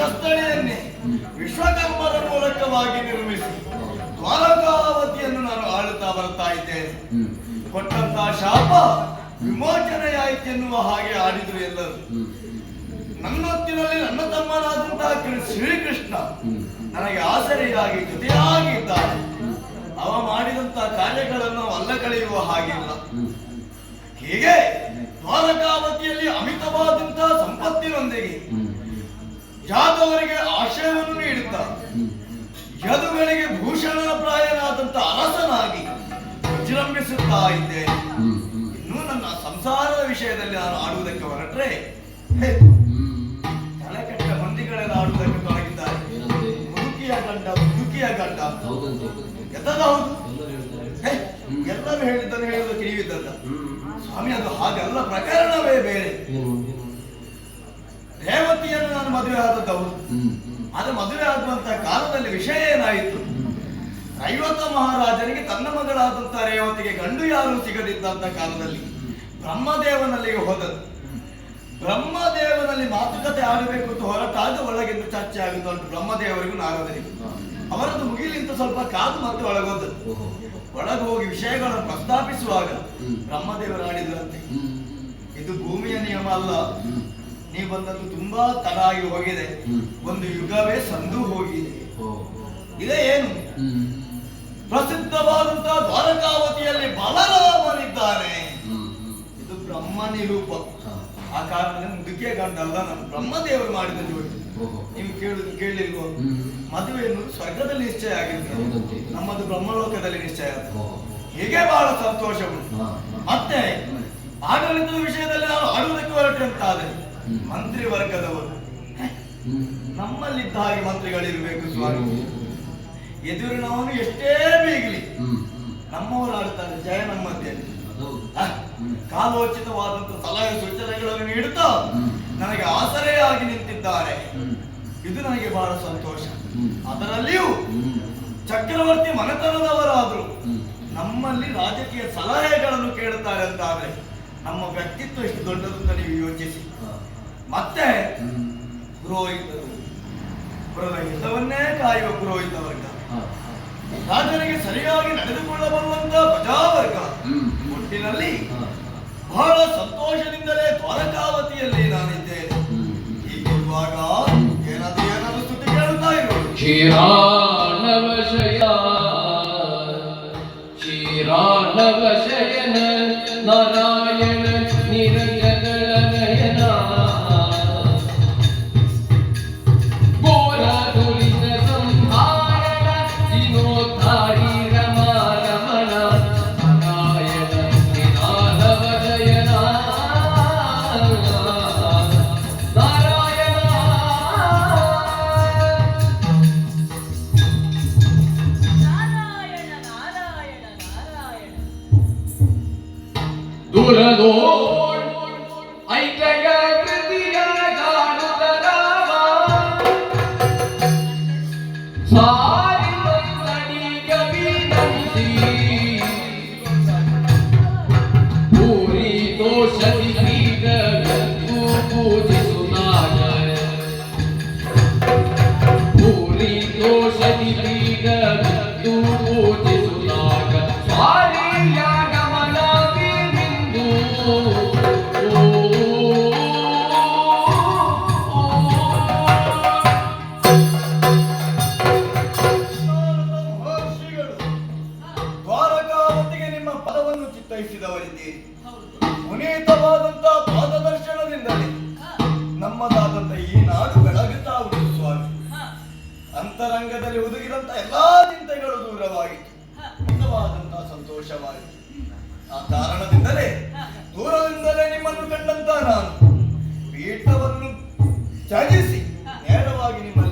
ಮಧ್ಯದಲ್ಲಿದ್ದಂತಹ ವಿಶ್ವಕರ್ಮರ ಮೂಲಕವಾಗಿ ನಿರ್ಮಿಸಿ ದ್ವಾರಕಾವತಿಯನ್ನು ನಾನು ಆಳುತ್ತಾ ಬರ್ತಾ ಇದ್ದೇನೆ. ಕೊಟ್ಟಂತಹ ಶಾಪ ವಿಮೋಚನೆಯಾಯಿತೆನ್ನುವ ಹಾಗೆ ಆಡಿದರು ಎಲ್ಲರೂ. ನನ್ನೊತ್ತಿನಲ್ಲಿ ನನ್ನ ತಮ್ಮನಾದಂತಹ ಶ್ರೀಕೃಷ್ಣ ನನಗೆ ಆಸರೆಯಾಗಿ ಜೊತೆಯಾಗಿದ್ದಾನೆ ಅವ ಮಾಡಿದಂತಹ ಕಾರ್ಯಗಳನ್ನು ಅಲ್ಲ ಕಳೆಯುವ ಹಾಗಿಲ್ಲ. ಹೀಗೆ ದ್ವಾರಕಾವತಿಯಲ್ಲಿ ಅಮಿತವಾದಂತಹ ಸಂಪತ್ತಿನೊಂದಿಗೆ. ಜಾತವರಿಗೆ ಆಶ್ರಯವನ್ನು ನೀಡುತ್ತಾ. ಯದುಗಳಿಗೆ ಭೂಷಣನ ಪ್ರಾಯನಾದಂತ ಅರಸನಾಗಿ ವಿಜೃಂಭಿಸುತ್ತಾ ಇದ್ದೇನೆ. ಇನ್ನು ನನ್ನ ಸಂಸಾರದ ವಿಷಯದಲ್ಲಿ ನಾನು ಆಡುವುದಕ್ಕೆ ಹೊರಟ್ರೆ ತಲೆಕಟ್ಟ ಮಂದಿಗಳೆಲ್ಲ ಆಡುವುದಕ್ಕೆ ತೊಡಗಿದ್ದಾರೆ? ಮುದುಕಿಯ ಗಂಡ ಮುದುಕಿಯ ಗಂಡ. ಎತ್ತದ ಹೌದು. ಎಲ್ಲರೂ ಹೇಳಿದ್ದನ್ನು ಹೇಳುವುದಕ್ಕೆ ನೀವಿದ್ದಲ್ಲ ಸ್ವಾಮಿ, ಅದು ಹಾಗೆಲ್ಲ ಪ್ರಕರಣವೇ ಬೇರೆ ಮದುವೆ ಆದದ್ದು. ಅದು ಮದುವೆ ಆಗುವಂತ ಕಾಲದಲ್ಲಿ ವಿಷಯ ಏನಾಯಿತು ಐವತ್ತ ರೈವತ ಮಹಾರಾಜನಿಗೆ ತನ್ನ ಮಗಳಾದಂತ ರೇವತಿಗೆ ಗಂಡು ಯಾರು ಸಿಗದಿದ್ದಂತ ಕಾಲದಲ್ಲಿ ಬ್ರಹ್ಮದೇವನಲ್ಲಿಗೆ ಹೋದದ್ದು ಬ್ರಹ್ಮದೇವನಲ್ಲಿ ಮಾತುಕತೆ ಆಗಬೇಕು ಅಂತ ಹೊರಟಾಗ ಒಳಗಿಂದ ಚರ್ಚೆ ಆಗುತ್ತೆ ಅಂತ ಬ್ರಹ್ಮದೇವರಿಗೂ ನಾರದರಿಗೂ ಹಾ. ಅವರದ್ದು ಮುಗಿಲಿಂತ ಸ್ವಲ್ಪ ಕಾದು ಮತ್ತೆ ಒಳಗೋದದ್ದು ಓಹೋ. ಒಳಗೆ ಹೋಗಿ ವಿಷಯಗಳನ್ನು ಪ್ರಸ್ತಾಪಿಸುವಾಗ ಹ್ಮ್. ಬ್ರಹ್ಮದೇವರು ಆಡಿದ್ರಂತೆ ಇದು ಭೂಮಿಯ ನಿಯಮ ಅಲ್ಲ. ನೀವು ಬಂದದ್ದು ತುಂಬಾ ತಡಾಗಿ ಹೋಗಿದೆ ಒಂದು ಯುಗವೇ ಸಂದು ಹೋಗಿದೆ. ಇದೇ ಏನು. ಪ್ರಸಿದ್ಧವಾದಂತಹ ದ್ವಾರಕಾವತಿಯಲ್ಲಿ ಬಲರಾಮನಿದ್ದಾನೆ. ಇದು ಬ್ರಹ್ಮ ನಿರೂಪ ಆ ಕಾರಣದಿಂದ ಮುದುಕಿಯ ಗಂಡಲ್ಲ ನಾನು ಬ್ರಹ್ಮದೇವರು ಮಾಡಿದ ಜೋಡಿ. ನೀವು ಕೇಳಿ ಕೇಳಿಲ್ವೋ ಹ್ಮ್. ಮದುವೆ ಎನ್ನುವುದು ಸ್ವರ್ಗದಲ್ಲಿ ನಿಶ್ಚಯ ಆಗಿರ್ತದೆ ನಮ್ಮದು ಬ್ರಹ್ಮಲೋಕದಲ್ಲಿ ನಿಶ್ಚಯ. ಹೀಗೆ ಬಹಳ ಸಂತೋಷ ಉಂಟು. ಮತ್ತೆ ಆಡಳಿತದ ವಿಷಯದಲ್ಲಿ ನಾನು ಆಡುವುದಕ್ಕೆ ಹೊರಟೆ ಅಂತಾದರೆ ಹ್ಮ್. ಮಂತ್ರಿ ವರ್ಗದವರು. ನಮ್ಮಲ್ಲಿದ್ದ ಹಾಗೆ ಮಂತ್ರಿಗಳಿರ್ಬೇಕು? ಸ್ವಾಮಿ ಎದುರಿನವನು ಎಷ್ಟೇ ಬೀಗಲಿ. ನಮ್ಮವರು ಆಡ್ತಾರೆ ಜಯ ನಮ್ಮದೇ. ಕಾಲೋಚಿತವಾದಂತಹ ಸಲಹೆ ಸೂಚನೆಗಳನ್ನು ನೀಡುತ್ತಾ. ನನಗೆ ಆಸರೆಯಾಗಿ ನಿಂತಿದ್ದಾರೆ ಇದು ನನಗೆ ಬಹಳ ಸಂತೋಷ ಅದರಲ್ಲಿಯೂ ಚಕ್ರವರ್ತಿ ಮನೆತನದವರಾದ್ರು ನಮ್ಮಲ್ಲಿ ರಾಜಕೀಯ ಸಲಹೆಗಳನ್ನು ಕೇಳುತ್ತಾರೆ ಅಂತಾದ್ರೆ ನಮ್ಮ ವ್ಯಕ್ತಿತ್ವ ಎಷ್ಟು ದೊಡ್ಡದು ಅಂತ ನೀವು ಯೋಚಿಸಿ. ಮತ್ತೆ. ಪುರೋಹಿತರು. ಪುರೋಹಿತವನ್ನೇ ಕಾಯುವ ಪುರೋಹಿತ ವರ್ಗ. ರಾಜನಿಗೆ ಸರಿಯಾಗಿ ನಡೆದುಕೊಳ್ಳಬರುವಂತಹ ಪ್ರಜಾವರ್ಗ. ಒಟ್ಟಿನಲ್ಲಿ ಬಹಳ ಸಂತೋಷದಿಂದಲೇ ದ್ವಾರಕಾವತಿಯಲ್ಲಿ ನಾನಿದ್ದೇನೆ. ಹೀಗಿರುವಾಗ ಏನಾದರೂ ಏನಾದರೂ ಸುದ್ದಿ ಕೇಳುತ್ತಾ ಇರೋದು? ಕಳಿಸಿದವರಿದ್ದೀರಿ ಪುನೀತವಾದಂತಹ ಪಾದದರ್ಶನದಿಂದಲೇ ನಮ್ಮದಾದಂತ ಈ ನಾಡು ಬೆಳಗುತ್ತಾ ಉಂಟು ಸ್ವಾಮಿ. ಅಂತರಂಗದಲ್ಲಿ ಒದಗಿದಂತ ಎಲ್ಲಾ ಚಿಂತೆಗಳು ದೂರವಾಗಿತ್ತು. ನಿಜವಾದಂತಹ ಸಂತೋಷವಾಯಿತು. ಆ ಕಾರಣದಿಂದಲೇ ದೂರದಿಂದಲೇ ನಿಮ್ಮನ್ನು ಕಂಡಂತ ನಾನು. ಪೀಠವನ್ನು ತ್ಯಜಿಸಿ ನೇರವಾಗಿ ನಿಮ್ಮ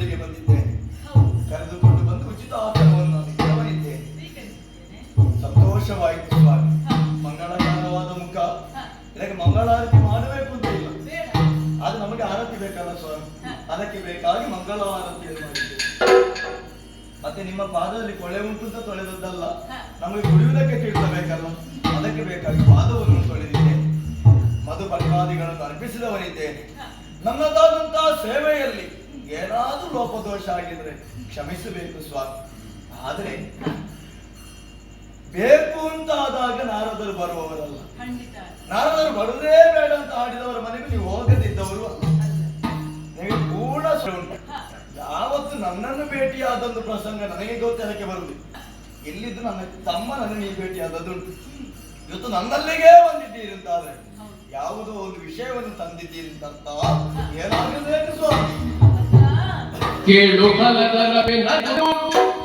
ಬೇಕಾಗಿ ಮಂಗಳ ಆರತಿಯನ್ನು ಮಾಡಿದ್ದೇವೆ ಮತ್ತೆ ನಿಮ್ಮ ಪಾದದಲ್ಲಿ ಕೊಳೆ ಉಂಟು ಅಂತ ತೊಳೆದದ್ದಲ್ಲ ನಮಗೆ ಕುಡಿಯುವುದಕ್ಕೆ ತಿಳಿಸಬೇಕಲ್ಲ? ಅದಕ್ಕೆ ಬೇಕಾಗಿ ಪಾದವನ್ನು ತೊಳೆದಿದ್ದೇನೆ ಮಧು ಪರ್ವಾದಿಗಳನ್ನು ಅರ್ಪಿಸಿದವನಿದ್ದೇನೆ ನನ್ನದಾದಂತಹ ಸೇವೆಯಲ್ಲಿ ಏನಾದರೂ ಲೋಪದೋಷ ಆಗಿದ್ರೆ ಕ್ಷಮಿಸಬೇಕು ಸ್ವಾಮಿ. ಆದರೆ ಬೇಕು ಅಂತ ಆದಾಗ ನಾರದರು ಬರುವವರಲ್ಲ. ನಾರದರು ಬರುವುದೇ ಬೇಡ ಅಂತ ಆಡಿದವರ ಮನೆಗೆ ನೀವು ಹೋಗದಿದ್ದವರು ಅಲ್ಲ. ಉಂಟು ಯಾವತ್ತು ನನ್ನನ್ನು ಭೇಟಿಯಾದೊಂದು ಪ್ರಸಂಗ ನನಗೆ ಗೊತ್ತಿರಕ್ಕೆ ಬರುವುದು. ಎಲ್ಲಿದ್ದು ನನ್ನ ತಮ್ಮ ನನ್ನ ನೀವು ಭೇಟಿಯಾದದ್ದುಂಟು ಇವತ್ತು ನನ್ನಲ್ಲಿಗೆ ಬಂದಿದ್ದೀರಿ ಅಂತಾದ್ರೆ, ಯಾವುದೋ ಒಂದು ವಿಷಯವನ್ನು ತಂದಿದ್ದೀರಿ ಅಂತ ಏನಾಗಿದೆ ಕೇಳು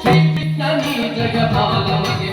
ಶ್ರೀ ಕೃಷ್ಣನಿ ಜಗಪಾಲನಿಗೆ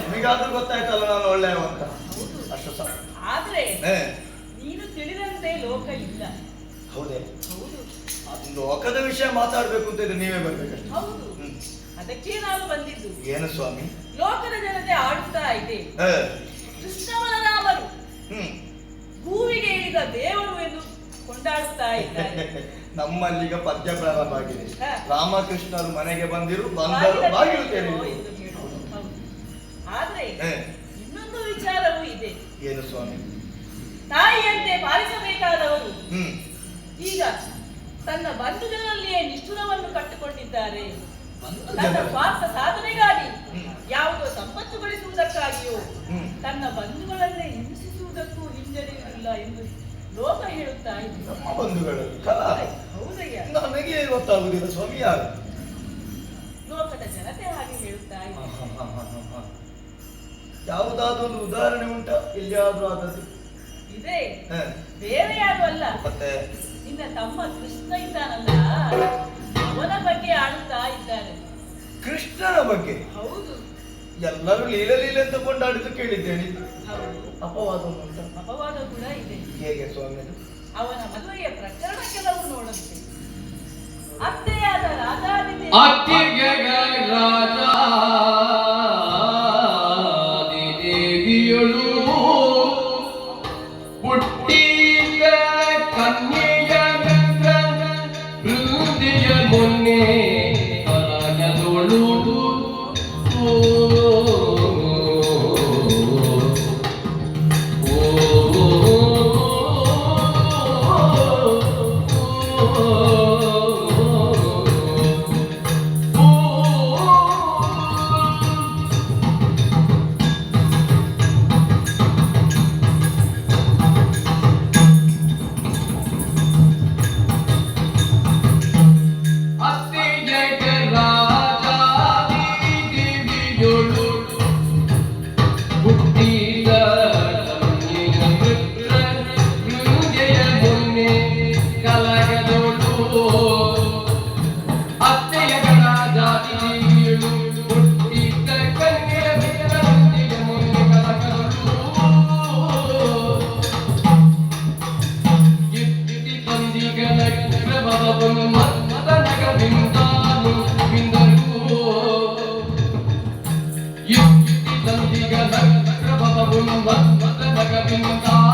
ನಿಮಗಾದ್ರೂ ಗೊತ್ತಾಯ್ತಲ್ಲ ನಾನು ಒಳ್ಳೆಯವ ಅಂತ. ಹೌದು ಅಷ್ಟು ಸಾಕು. ಆದ್ರೆ ನೀನು ತಿಳಿದಂತೆ ಲೋಕ ಇಲ್ಲ. ಹೌದೇ? ಹೌದು. ಅದು ಲೋಕದ ವಿಷಯ ಮಾತಾಡ್ಬೇಕು ಅಂತ ಇದ್ರೆ ನೀವೇ ಬರ್ಬೇಕು ಹೌದು. ಅದಕ್ಕೆ ನಾನು ಬಂದಿದ್ದು. ಏನು ಸ್ವಾಮಿ? ಲೋಕದ ಜನತೆ ಆಡುತ್ತಾ ಇದೆ. ಕೃಷ್ಣವನರಾಮರು ಹೂವಿಗೆ ಇಳಿದ ದೇವರು ಎಂದು ಕೊಂಡಾಡುತ್ತಾ ಇದ್ದಾರೆ. ನಮ್ಮಲ್ಲೀಗ ಪದ್ಯ ಪ್ರಾರಂಭ ಆಗಿದೆ. ರಾಮಕೃಷ್ಣರು ಮನೆಗೆ ಬಂದಿರು ಬಂದರು ಬಾಗಿಲು ಆದ್ರೆ ಇನ್ನೊಂದು ವಿಚಾರವೂ ಇದೆ. ಏನು ಸ್ವಾಮಿ? ತಾಯಿಯಂತೆ ಪಾಲಿಸಬೇಕಾದವರು ಈಗ ತನ್ನ ಬಂಧುಗಳಲ್ಲಿಯೇ ನಿಷ್ಠುರವನ್ನು ಕಟ್ಟಿಕೊಂಡಿದ್ದಾರೆ. ತನ್ನ. ಸ್ವಾರ್ಥ ಸಾಧನೆಗಾಗಿ ಯಾವುದೋ ಸಂಪತ್ತು ಗಳಿಸುವುದಕ್ಕಾಗಿಯೋ ತನ್ನ ಬಂಧುಗಳನ್ನೇ ಹಿಂಸಿಸುವುದಕ್ಕೂ ಹಿಂಜರಿಯುವುದಿಲ್ಲ ಎಂದು ಲೋಕ ಹೇಳುತ್ತಾ ಇದೆ. ನಮ್ಮ ಬಂಧುಗಳು ಕಲಾ. ಹೌದಯ್ಯ. ನನಗೆ ಗೊತ್ತಾಗುವುದಿಲ್ಲ ಸ್ವಾಮಿ ಯಾರು? ಲೋಕದ ಜನತೆ ಹಾಗೆ ಹೇಳುತ್ತಾ ಇದೆ. ಯಾವುದಾದ್ರೂ ಒಂದು ಉದಾಹರಣೆ ಉಂಟಾ? ಎಲ್ಲಿಯಾದ್ರೂ ಆದದ್ದು. ಇದೆ. ಹ, ಬೇರೆ ಯಾರು ಅಲ್ಲ. ಮತ್ತೆ? ನಿನ್ನ ತಮ್ಮ ಕೃಷ್ಣ ಇದ್ದಾನಲ್ಲ. ಅವನ ಬಗ್ಗೆ ಆಡುತ್ತಾ ಇದ್ದಾರೆ ಕೃಷ್ಣನ ಬಗ್ಗೆ? ಹೌದು. ಎಲ್ಲರೂ ಲೀಲ ಲೀಲೆ ಅಂತ ಕೊಂಡಾಡಿದ್ದು ಕೇಳಿದ್ದೇನೆ. ಹೌದು. ಅಪವಾದ ಉಂಟ. ಅಪವಾದ ಕೂಡ ಇದೆ. ಹೇಗೆ ಸ್ವಾಮಿ ಅದು? ಅವನ ಮದುವೆಯ ಪ್ರಕರಣ ಕೆಲವು ನೋಡುತ್ತೆ ಅತ್ತೆಯಾದ ರಾಜಾದಿದೆ ಅತ್ತಿಗೆ ದೇವಿಯಳು Thank you.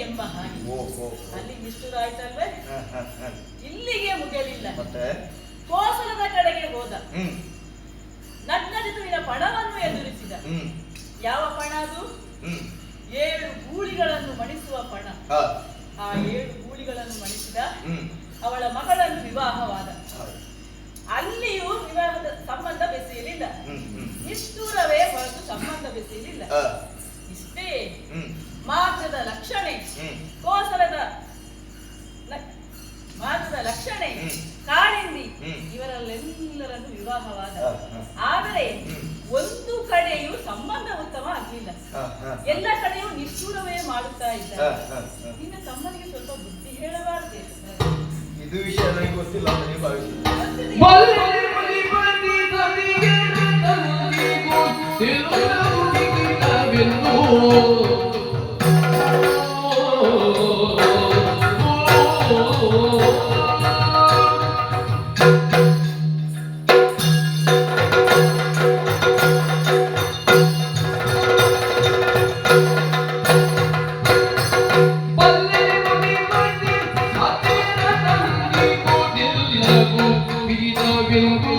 ಎಂಬ ಓ. ಅಲ್ಲಿ ಆಯ್ತಲ್ವೇ. ಇಲ್ಲಿಗೆ ಮುಗಿಯಲಿಲ್ಲ. ಮತ್ತೆ? ಕೋಸಲದ ಕಡೆಗೆ ಹೋದ. ನಗ್ನ ಋತುವಿನ ಪಣವನ್ನು ಎದುರಿಸಿದ. ಯಾವ ಪಣ ಅದು? ಏಳು ಗೂಳಿಗಳನ್ನು ಮಣಿಸುವ ಪಣ. ಆ, ಏಳು ಗೂಳಿಗಳನ್ನು ಮಣಿಸಿದ ಅವಳ ಮಗಳನ್ನು ವಿವಾಹವಾದ. ಅಲ್ಲಿಯೂ ವಿವಾಹದ ಸಂಬಂಧ ಬೆಸೆಯಲಿಲ್ಲ. ನಿಷ್ಠೂರವೇ ಹೊರತು ಸಂಬಂಧ ಬೆಸೆಯಲಿಲ್ಲ. ಇಷ್ಟೇ. ಮಾರ್ಗದ ಲಕ್ಷಣೆ ಕೋಸಲದ ಮಾತದ ಲಕ್ಷಣೆ. ಕಾಳಿಂದಿ. ಇವರಲ್ಲೆಲ್ಲರನ್ನು ವಿವಾಹವಾದ. ಆದರೆ ಒಂದು ಕಡೆಯೂ ಸಂಬಂಧ ಉತ್ತಮ ಆಗಲಿಲ್ಲ. ಎಲ್ಲ ಕಡೆಯೂ ನಿಷ್ಠೂರವೇ ಮಾಡುತ್ತಾ ಇದ್ದ. ಇನ್ನು ತಮ್ಮನಿಗೆ ಸ್ವಲ್ಪ ಬುದ್ಧಿ ಹೇಳಬಾರದೆ ಇದು ವಿಷಯ ನನಗೆ ಗೊತ್ತಿಲ್ಲ ಅಂತ ನೀವು kayong